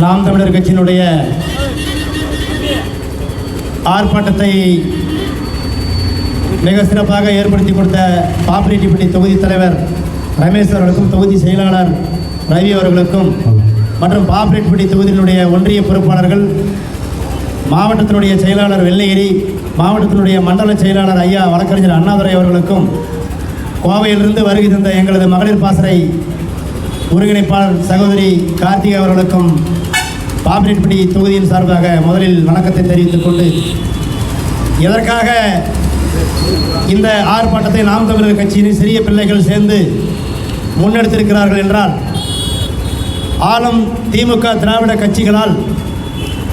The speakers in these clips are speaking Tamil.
நாம் தமிழர் கட்சியினுடைய ஆர்ப்பாட்டத்தை மிக சிறப்பாக ஏற்படுத்தி கொடுத்த பாப்பிரெட்டிப்பட்டி தொகுதி தலைவர் ரமேஷ் அவர்களுக்கும் தொகுதி செயலாளர் ரவி அவர்களுக்கும் மற்றும் பாப்பிரெட்டிப்பட்டி தொகுதியினுடைய ஒன்றிய பொறுப்பாளர்கள் மாவட்டத்தினுடைய செயலாளர் வெள்ளையரி மாவட்டத்தினுடைய மண்டல செயலாளர் ஐயா வழக்கறிஞர் அண்ணாதுரை அவர்களுக்கும் கோவையிலிருந்து வருகை தந்த எங்களது மகளிர் பாசறை ஒருங்கிணைப்பாளர் சகோதரி கார்த்திகை அவர்களுக்கும் பாப்பிரெட்டிப்பட்டி தொகுதியின் சார்பாக முதலில் வணக்கத்தை தெரிவித்துக் கொண்டு எதற்காக இந்த ஆர்ப்பாட்டத்தை நாம் தமிழர் கட்சியின் சிறிய பிள்ளைகள் சேர்ந்து முன்னெடுத்திருக்கிறார்கள் என்றால் ஆளும் திமுக திராவிட கட்சிகளால்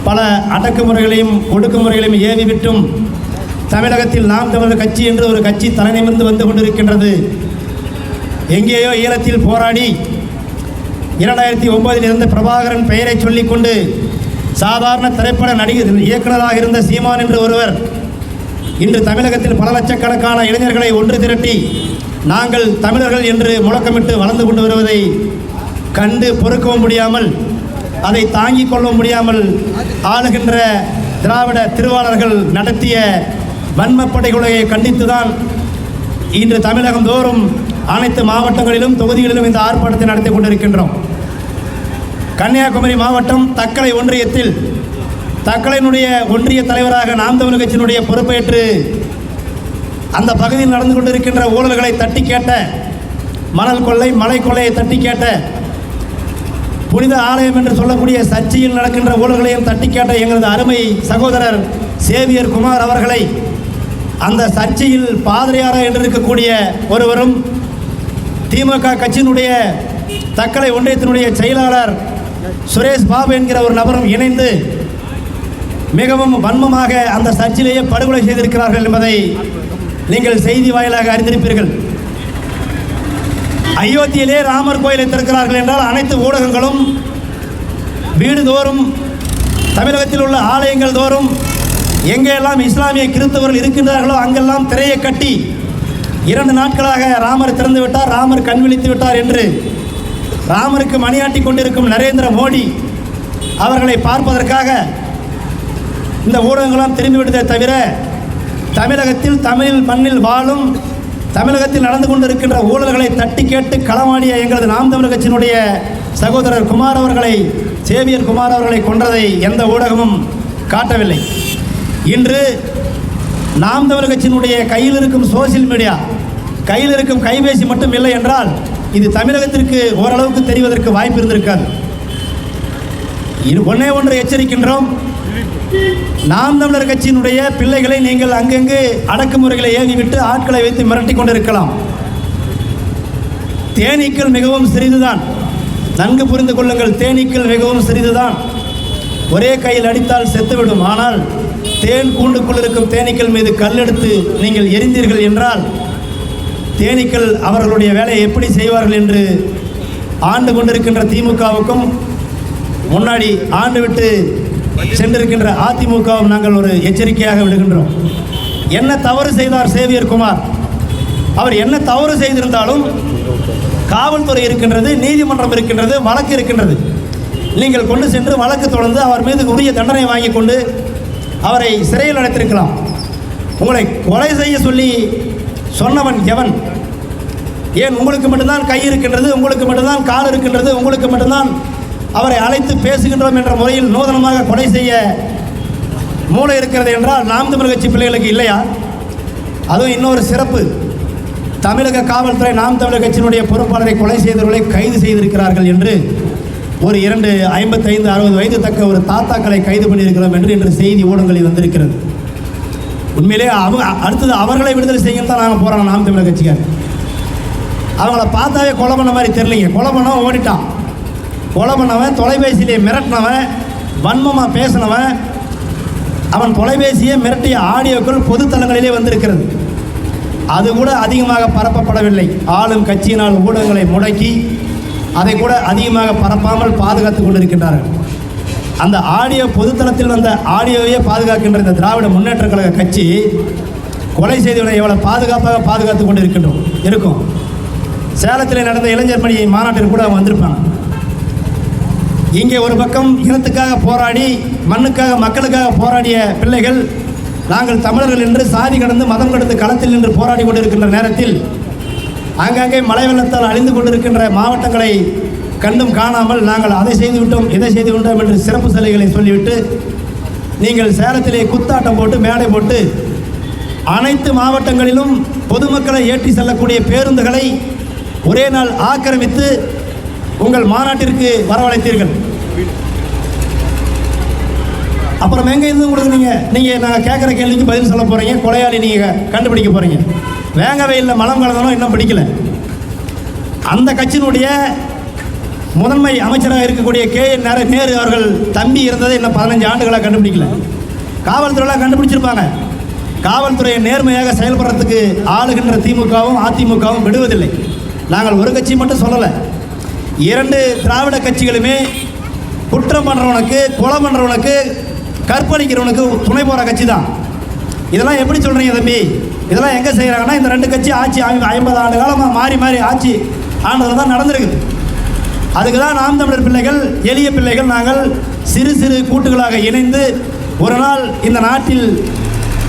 பல அடக்குமுறைகளையும் ஒடுக்குமுறைகளையும் ஏவிவிட்டும் தமிழகத்தில் நாம் தமிழர் கட்சி என்று ஒரு கட்சி தலைநிமிர்ந்து வந்து கொண்டிருக்கின்றது. எங்கேயோ ஈழத்தில் போராடி இரண்டாயிரத்தி ஒன்பதில் இருந்த பிரபாகரன் பெயரை சொல்லிக்கொண்டு சாதாரண திரைப்பட நடிகர் இயக்குனராக இருந்த சீமான் என்று ஒருவர் இன்று தமிழகத்தில் பல லட்சக்கணக்கான இளைஞர்களை ஒன்று திரட்டி நாங்கள் தமிழர்கள் என்று முழக்கமிட்டு வளர்ந்து கொண்டு வருவதை கண்டு பொறுக்கவும் முடியாமல் அதை தாங்கிக் கொள்ளவும் முடியாமல் ஆளுகின்ற திராவிட திருவாளர்கள் நடத்திய வன்மப்படை கொலையை கண்டித்துதான் இன்று தமிழகம் தோறும் அனைத்து மாவட்டங்களிலும் தொகுதிகளிலும் இந்த ஆர்ப்பாட்டத்தை நடத்தி கொண்டிருக்கின்றோம். கன்னியாகுமரி மாவட்டம் தக்கலை ஒன்றியத்தில் தக்கலையினுடைய ஒன்றிய தலைவராக நாம் தமிழ் கட்சியினுடைய பொறுப்பேற்று அந்த பகுதியில் நடந்து கொண்டிருக்கின்ற ஊழல்களை தட்டி கேட்ட மணல் கொள்ளை மலை கொள்ளையை தட்டி கேட்ட புனித ஆலயம் என்று சொல்லக்கூடிய சர்ச்சையில் நடக்கின்ற ஊழல்களையும் தட்டி கேட்ட எங்களது அருமை சகோதரர் சேவியர் குமார் அவர்களை அந்த சர்ச்சையில் பாதிரியாராக என்று இருக்கக்கூடிய ஒருவரும் திமுக கட்சியினுடைய தக்கலை ஒன்றியத்தினுடைய செயலாளர் சுரேஷ் பாபு என்கிற ஒரு நபரும் இணைந்து மிகவும் வன்மமாக அந்த சர்ச்சிலேயே படுகொலை செய்திருக்கிறார்கள் என்பதை நீங்கள் செய்தி வாயிலாக அறிந்திருப்பீர்கள். அயோத்தியிலே ராமர் கோயிலை திறக்கிறார்கள் என்றால் அனைத்து ஊடகங்களும் வீடுதோறும் தமிழகத்தில் உள்ள ஆலயங்கள் தோறும் எங்கெல்லாம் இஸ்லாமிய கிறிஸ்தவர்கள் இருக்கின்றார்களோ அங்கெல்லாம் திரையை கட்டி இரண்டு நாட்களாக ராமர் திறந்து விட்டார் ராமர் கண் விழித்து விட்டார் என்று ராமருக்கு மணியாட்டி கொண்டிருக்கும் நரேந்திர மோடி அவர்களை பார்ப்பதற்காக இந்த ஊடகங்களாம் திரும்பிவிட்டதே தவிர தமிழகத்தில் தமிழ் மண்ணில் வாழும் தமிழகத்தில் நடந்து கொண்டிருக்கின்ற ஊழல்களை தட்டி கேட்டு களமாடிய எங்களது நாம் தமிழர் கட்சியினுடைய சகோதரர் குமார் அவர்களை சேவியர் குமார் அவர்களை கொன்றதை எந்த ஊடகமும் காட்டவில்லை. இன்று நாம் தமிழர் கட்சியினுடைய கையில் இருக்கும் சோசியல் மீடியா கையில் இருக்கும் கைபேசி மட்டும் இல்லை என்றால் இது தமிழகத்திற்கு ஓரளவுக்கு தெரிவதற்கு வாய்ப்பு இருந்திருக்காது. இது ஒன்றே ஒன்று எச்சரிக்கின்றோம். நாம் தமிழர் கட்சியினுடைய பிள்ளைகளை நீங்கள் அங்கங்கு அடக்குமுறைகளை ஏவிவிட்டு ஆட்களை வைத்து மிரட்டி கொண்டிருக்கலாம். தேனீக்கள் மிகவும் சிறிதுதான். நன்கு புரிந்து கொள்ளுங்கள் தேனீக்கள் மிகவும் சிறிதுதான். ஒரே கையில் அடித்தால் செத்துவிடும். ஆனால் தேன் கூண்டுக்குள் இருக்கும் தேனீக்கள் மீது கல்லெடுத்து நீங்கள் எரிந்தீர்கள் என்றால் தேனீக்கள் அவர்களுடைய வேலையை எப்படி செய்வார்கள் என்று ஆண்டு கொண்டிருக்கின்ற திமுகவுக்கும் முன்னாடி ஆண்டு விட்டு சென்றிருக்கின்ற அதிமுகவும் நாங்கள் ஒரு எச்சரிக்கையாக விடுகின்றோம். என்ன தவறு செய்தார் சேவியர் குமார்? அவர் என்ன தவறு செய்திருந்தாலும் காவல்துறை இருக்கின்றது நீதிமன்றம் இருக்கின்றது வழக்கு இருக்கின்றது. நீங்கள் கொண்டு சென்று வழக்கு தொடர்ந்து அவர் மீது உரிய தண்டனை வாங்கி கொண்டு அவரை சிறையில் அடைத்திருக்கலாம். உங்களை கொலை செய்ய சொல்லி சொன்னவன் எவன்? ஏன் உங்களுக்கு மட்டும்தான் கை இருக்கின்றது உங்களுக்கு மட்டும்தான் கால் இருக்கின்றது உங்களுக்கு மட்டும்தான் அவரை அழைத்து பேசுகின்றோம் என்ற முறையில் நூதனமாக கொலை செய்ய மூளை இருக்கிறது என்றால் நாம் தமிழ் கட்சி பிள்ளைகளுக்கு இல்லையா? அதுவும் இன்னொரு சிறப்பு. தமிழக காவல்துறை நாம் தமிழர் கட்சியினுடைய பொறுப்பாளரை கொலை செய்தவர்களை கைது செய்திருக்கிறார்கள் என்று ஒரு இரண்டு ஐம்பத்தைந்து அறுபது வயது தக்க ஒரு தாத்தாக்களை கைது பண்ணியிருக்கிறோம் என்று இன்று செய்தி ஊடகங்களில் வந்திருக்கிறது. உண்மையிலே அவங்க அடுத்தது அவர்களை விடுதலை செய்யணும் தான் நாங்கள் போகிறோம் நாம் தமிழக கட்சிக்கார் அவங்கள பார்த்தாவே கொலை பண்ண மாதிரி தெரியலைங்க. கொலை பண்ணவன் ஓடிட்டான். கொலை பண்ணவன் தொலைபேசியிலே மிரட்டினவன் வன்மமாக பேசினவன் அவன் தொலைபேசியை மிரட்டிய ஆடியோக்கள் பொதுத்தளங்களிலே வந்திருக்கிறது. அது கூட அதிகமாக பரப்பப்படவில்லை. ஆளும் கட்சியினால் ஊடகங்களை முடக்கி அதை கூட அதிகமாக பரப்பாமல் பாதுகாத்து கொண்டிருக்கின்றார்கள். அந்த ஆடியோ பொதுத்தளத்தில் வந்த ஆடியோவையே பாதுகாக்கின்ற இந்த திராவிட முன்னேற்ற கழக கட்சி கொலை செய்தவனை எவ்வளோ பாதுகாப்பாக பாதுகாத்து கொண்டு இருக்கின்றோம் இருக்கும். சேலத்தில் நடந்த இளைஞர் மணி மாநாட்டில் கூட அவங்க வந்திருப்பாங்க இங்கே ஒரு பக்கம் இனத்துக்காக போராடி மண்ணுக்காக மக்களுக்காக போராடிய பிள்ளைகள் நாங்கள் தமிழர்கள் என்று சாதி கடந்து மதம் கடந்து களத்தில் நின்று போராடி கொண்டிருக்கின்ற நேரத்தில் ஆங்காங்கே மழை வெள்ளத்தால் அழிந்து கொண்டிருக்கின்ற மாவட்டங்களை கண்டும் காணாமல் நாங்கள் அதை செய்து விட்டோம் இதை செய்து விட்டோம் என்று சிறப்பு சலுகைகளை சொல்லிவிட்டு நீங்கள் சேலத்திலே குத்தாட்டம் போட்டு மேடை போட்டு அனைத்து மாவட்டங்களிலும் பொதுமக்களை ஏற்றி செல்லக்கூடிய பேருந்துகளை ஒரே நாள் ஆக்கிரமித்து உங்கள் மாநாட்டிற்கு வரவழைத்தீர்கள். அப்புறம் எங்கே இருந்து உங்களுக்கு நீங்கள் நீங்க நான் கேட்குற கேள்விக்கு பதில் சொல்ல போகிறீங்க கொலையாளி நீங்கள் கண்டுபிடிக்க போகிறீங்க வேங்க வெயிலில் மலம் கலந்தாலும் இன்னும் பிடிக்கல. அந்த கட்சியினுடைய முதன்மை அமைச்சராக இருக்கக்கூடிய கே. என். நேர நேரு அவர்கள் தம்பி இருந்ததை இன்னும் பதினஞ்சு ஆண்டுகளாக கண்டுபிடிக்கல. காவல்துறையெல்லாம் கண்டுபிடிச்சிருப்பாங்க. காவல்துறையை நேர்மையாக செயல்படுறதுக்கு ஆளுகின்ற திமுகவும் அதிமுகவும் விடுவதில்லை. நாங்கள் ஒரு கட்சி மட்டும் சொல்லலை. இரண்டு திராவிட கட்சிகளுமே குற்றம் பண்ணுறவனுக்கு கொலை பண்ணுறவனுக்கு கற்பழிக்கிறவனுக்கு துணை போகிற கட்சி தான் இதெல்லாம் எப்படி சொல்கிறீங்க தம்பி? இதெல்லாம் எங்கே செய்கிறாங்கன்னா இந்த ரெண்டு கட்சி ஆட்சி ஐம்பது ஆண்டு காலமாக மாறி மாறி ஆட்சி ஆண்டதில் தான் நடந்திருக்குது. அதுக்கு தான் நாம் தமிழர் பிள்ளைகள் எளிய பிள்ளைகள் நாங்கள் சிறு சிறு கூட்டுகளாக இணைந்து ஒரு நாள் இந்த நாட்டில்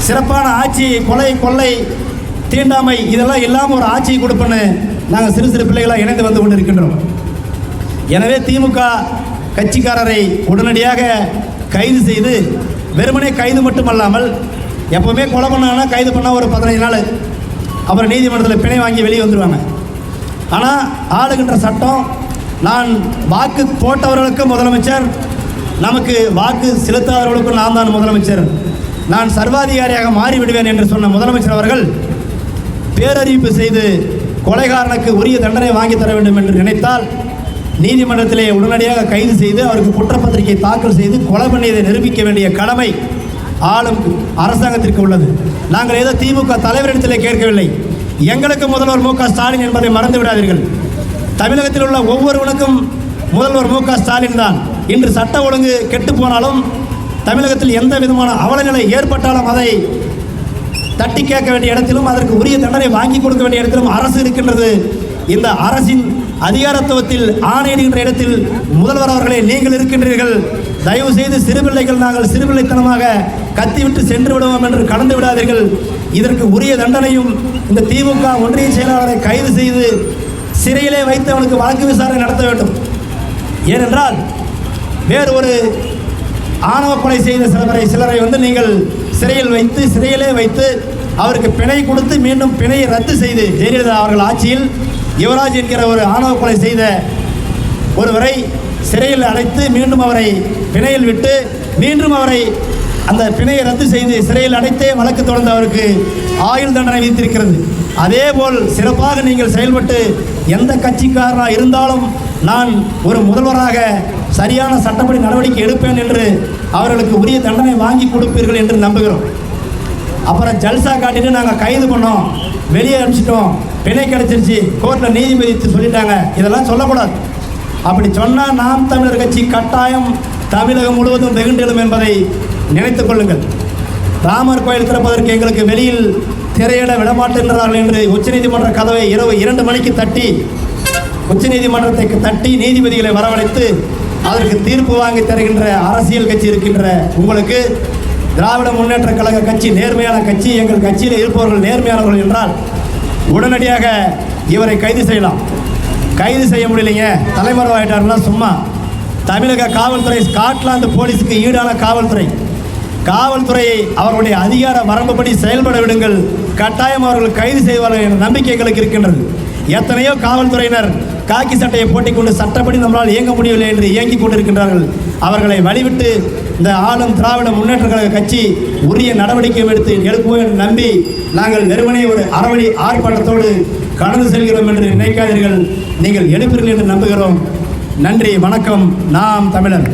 சிறப்பான ஆட்சி கொலை கொள்ளை தீண்டாமை இதெல்லாம் இல்லாமல் ஒரு ஆட்சியை கொடுப்பேன்னு நாங்கள் சிறு சிறு பிள்ளைகளாக இணைந்து வந்து கொண்டு இருக்கின்றோம் எனவே திமுக கட்சிக்காரரை உடனடியாக கைது செய்து வெறுமனே கைது மட்டுமல்லாமல் எப்போவுமே கொலை பண்ணாங்கன்னா கைது பண்ணால் ஒரு பதினஞ்சு நாள். அப்புறம் நீதிமன்றத்தில் பிணை வாங்கி வெளியே வந்துடுவாங்க ஆனால் ஆளுகின்ற சட்டம் நான் வாக்கு போட்டவர்களுக்கு முதலமைச்சர் நமக்கு வாக்கு செலுத்தாதவர்களுக்கும் நான் தான் முதலமைச்சர். நான் சர்வாதிகாரியாக மாறிவிடுவேன் என்று சொன்ன முதலமைச்சர் அவர்கள் பேரறிவிப்பு செய்து கொலைகாரனுக்கு உரிய தண்டனை வாங்கி தர வேண்டும் என்று நினைத்தால் நீதிமன்றத்திலே உடனடியாக கைது செய்து அவருக்கு குற்றப்பத்திரிகை தாக்கல் செய்து கொலை பண்ணியதை நிரூபிக்க வேண்டிய கடமை ஆளும் அரசாங்கத்திற்கு உள்ளது. நாங்கள் ஏதோ திமுக தலைவரிடத்திலே கேட்கவில்லை. எங்களுக்கு முதல்வர் மு ஸ்டாலின் என்பதை மறந்து விடாதீர்கள் தமிழகத்தில் உள்ள ஒவ்வொருவனுக்கும் முதல்வர் மு க ஸ்டாலின் தான். இன்று சட்ட ஒழுங்கு கெட்டு போனாலும் தமிழகத்தில் எந்த விதமான அவலநிலை ஏற்பட்டாலும் அதை தட்டி கேட்க வேண்டிய இடத்திலும் அதற்கு உரிய தண்டனை வாங்கி கொடுக்க வேண்டிய இடத்திலும் அரசு இருக்கின்றது. இந்த அரசின் அதிகாரத்துவத்தில் ஆணையிடுகின்ற இடத்தில் முதல்வர் அவர்களே நீங்கள் இருக்கின்றீர்கள். தயவு செய்து சிறுபிள்ளைகள் நாங்கள் சிறுபிள்ளைத்தனமாக கத்திவிட்டு சென்று விடுவோம் என்று கடந்து விடாதீர்கள். இதற்கு உரிய தண்டனையும் இந்த திமுக ஒன்றிய செயலாளரை கைது செய்து சிறையிலே வைத்து அவனுக்கு வழக்கு விசாரணை நடத்த வேண்டும். ஏனென்றால் வேறு ஒரு ஆணவ கொலை செய்த சிலரை சிலரை வந்து நீங்கள் சிறையில் வைத்து சிறையிலே வைத்து அவருக்கு பிணை கொடுத்து மீண்டும் பிணையை ரத்து செய்து ஜெயலலிதா அவர்கள் ஆட்சியில் யுவராஜ் என்கிற ஒரு ஆணவ கொலை செய்த ஒருவரை சிறையில் அடைத்து மீண்டும் அவரை பிணையில் விட்டு மீண்டும் அவரை அந்த பிணையை ரத்து செய்து சிறையில் அடைத்தே வழக்கு தொடர்ந்து அவருக்கு ஆயுள் தண்டனை விதித்திருக்கிறது. அதேபோல் சிறப்பாக நீங்கள் செயல்பட்டு எந்த கட்சிக்காரனாக இருந்தாலும் நான் ஒரு முதல்வராக சரியான சட்டப்படி நடவடிக்கை எடுப்பேன் என்று அவர்களுக்கு உரிய தண்டனை வாங்கி கொடுப்பீர்கள் என்று நம்புகிறோம். அப்புறம் ஜல்சா காட்டிட்டு நாங்கள் கைது பண்ணோம். வெளியே அனுப்பிச்சிட்டோம். பிணை கிடைச்சிருச்சு. கோர்ட்டில் நீதிபதி சொல்லிட்டாங்க. இதெல்லாம் சொல்லக்கூடாது. அப்படி சொன்னால் நாம் தமிழர் கட்சி கட்டாயம் தமிழகம் முழுவதும் வெகுண்டெழும் என்பதை நினைத்துக் கொள்ளுங்கள். ராமர் கோயில் திறப்பதற்கு எங்களுக்கு வெளியில் திரையிட விடமாட்டேன்றார்கள் என்று உச்சநீதிமன்ற கதவை இரவு இரண்டு மணிக்கு தட்டி உச்சநீதிமன்றத்தை தட்டி நீதிபதிகளை வரவழைத்து அதற்கு தீர்ப்பு வாங்கி தருகின்ற அரசியல் கட்சி இருக்கின்ற உங்களுக்கு திராவிட முன்னேற்ற கழக கட்சி நேர்மையான கட்சி. எங்கள் கட்சியில் இருப்பவர்கள் நேர்மையானவர்கள் என்றால் உடனடியாக இவரை கைது செய்யலாம். கைது செய்ய முடியலைங்க. தலைமறைவாயிட்டாருன்னா சும்மா. தமிழக காவல்துறை ஸ்காட்லாந்து போலீஸுக்கு ஈடான காவல்துறை. காவல்துறையை அவர்களுடைய அதிகார வரம்புபடி செயல்பட விடுங்கள். கட்டாயம் அவர்கள் கைது செய்வார்கள் என்ற நம்பிக்கை எங்களுக்கு இருக்கின்றது. எத்தனையோ காவல்துறையினர் காக்கி சட்டையை போட்டிக்கொண்டு சட்டப்படி நம்மளால் இயங்க முடியவில்லை என்று இயங்கிக் கொண்டிருக்கின்றார்கள். அவர்களை வழிவிட்டு இந்த ஆளும் திராவிட முன்னேற்ற கழக கட்சி உரிய நடவடிக்கை எடுத்து எடுப்போம் என்று நம்பி நாங்கள் வெறுமனே ஒரு அறவழி ஆர்ப்பாட்டத்தோடு கடந்து செல்கிறோம் என்று நினைக்காதீர்கள். நீங்கள் எடுப்பீர்கள் என்று நம்புகிறோம். நன்றி வணக்கம். நாம் தமிழர்.